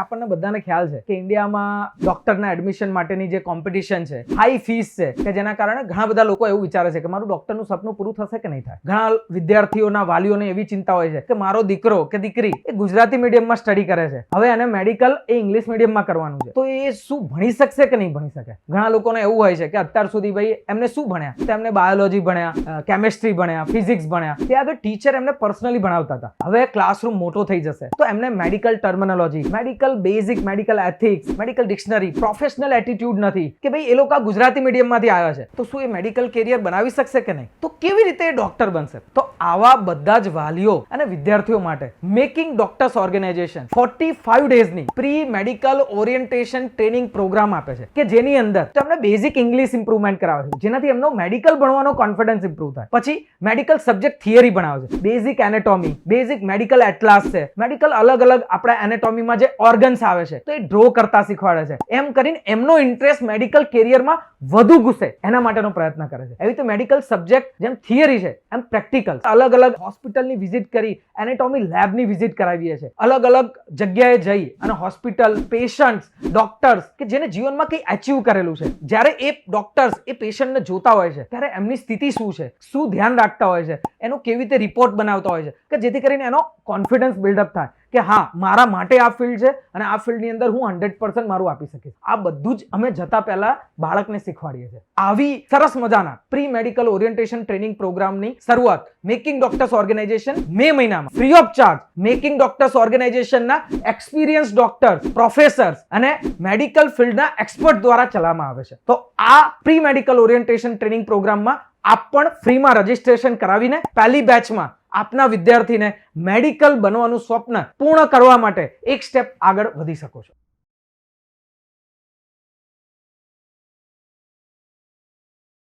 આપણને બધાને ખ્યાલ છે કે ઇન્ડિયામાં ડોક્ટરના એડમિશન માટેની જે કોમ્પિટિશન છે હાઈ ફીસ છે, કે જેના કારણે ઘણા બધા લોકો એવું વિચારે છે કે મારું ડોક્ટરનું સપનું પૂરું થશે કે નહીં થાય. ઘણા વિદ્યાર્થીઓના વાલીઓને એવી ચિંતા હોય છે કે મારો દીકરો કે દીકરી એ ગુજરાતી મીડિયમમાં સ્ટડી કરે છે. હવે એને મેડિકલ એ ઇંગ્લિશ મીડિયમમાં કરવાનું છે. તો એ શું ભણી શકશે કે નહીં ભણી શકે? ઘણા લોકોને એવું હોય છે કે અત્યાર સુધી ભાઈ એમને શું ભણ્યા? તો એમને બાયોલોજી ભણ્યા કેમેસ્ટ્રી ભણ્યા ફિઝિક્સ ભણ્યા. તે આગળ ટીચર એમને પર્સનલી ભણાવતા હતા. હવે ક્લાસરૂમ મોટો થઈ જશે. તો એમને medical terminology medical basic medical ethics medical dictionary professional attitude નથી કે ભાઈ એ લોકો ગુજરાતી મીડિયમમાંથી આવ્યા છે. તો શું એ મેડિકલ કેરિયર બનાવી શકશે કે નહીં? તો કેવી રીતે ડોક્ટર બનશે? તો આવા બધા જ વાલીઓ અને વિદ્યાર્થીઓ માટે making doctors organisation forty five ડેઝની pre medical orientation training programme આપે છે કે જેની અંદર તમને બેઝિક ઇંગ્લિશ ઇમ્પ્રુવમેન્ટ કરાવે છે. જેનાથી એમનો મેડિકલ ભણવાનો કોન્ફિડન્સ ઇમ્પ્રુવ થાય. પછી મેડિકલ સબ્જેક્ટ થિયરી ભણાવે છે. Basic anatomy basic medical atlas છે. મેડિકલ અલગ અલગ આપણા એનેટોમીમાં જે ઓર્ગન્સ આવે છે, તો એ ડ્રો કરતા શીખવાડે છે. એમ કરીને એમનો ઇન્ટરેસ્ટ મેડિકલ કેરિયરમાં વધુ ઘૂસે. એના માટેનો પ્રયત્ન કરે છે. એવી રીતે મેડિકલ સબ્જેક્ટ જેમ થિયરી છે, એમ પ્રેક્ટિકલ અલગ અલગ હોસ્પિટલની વિઝિટ કરી, એનેટોમી લેબની વિઝિટ કરાવીએ છીએ અલગ અલગ જગ્યાએ જઈ અને હોસ્પિટલ, પેશન્ટ્સ, ડોક્ટર્સ, કે જેને જીવનમાં કંઈ અચીવ કરેલું છે. જ્યારે એ ડોક્ટર્સ એ પેશન્ટને જોતા હોય છે, ત્યારે એમની સ્થિતિ શું છે? શું ધ્યાન રાખતા હોય છે? એનો કેવી રીતે રિપોર્ટ બનાવતા હોય છે? કે જેથી કરીને એનો કોન્ફિડન્સ બિલ્ડઅપ થાય. કે હા, મારા માટે આ ફિલ્ડ છે અને આ ફિલ્ડની અંદર હું હંડ્રેડ પર્સન્ટ મારું આપી શકીશ. આ બધું જ અમે જતા પહેલા બાળકને શીખવાડીએ છીએ. આવી સરસ મજાના પ્રી મેડિકલ ઓરિએન્ટેશન ટ્રેનિંગ પ્રોગ્રામની શરૂઆત મેકિંગ ડોક્ટર્સ ઓર્ગેનાઇઝેશન મે મહિનામાં. Free of charge making doctors ઓર્ગેનાઇઝેશનના experience doctors professors અને મેડિકલ ફિલ્ડના એક્સપર્ટ દ્વારા ચલાવવામાં આવે છે. તો આ પ્રી મેડિકલ ઓરિએન્ટેશન ટ્રેનિંગ પ્રોગ્રામમાં આપ પણ ફ્રીમાં રજીસ્ટ્રેશન કરાવીને પહેલી બેચમાં આપના વિદ્યાર્થીને મેડિકલ બનવાનું સ્વપ્ન પૂર્ણ કરવા માટે એક સ્ટેપ આગળ વધી શકો છો.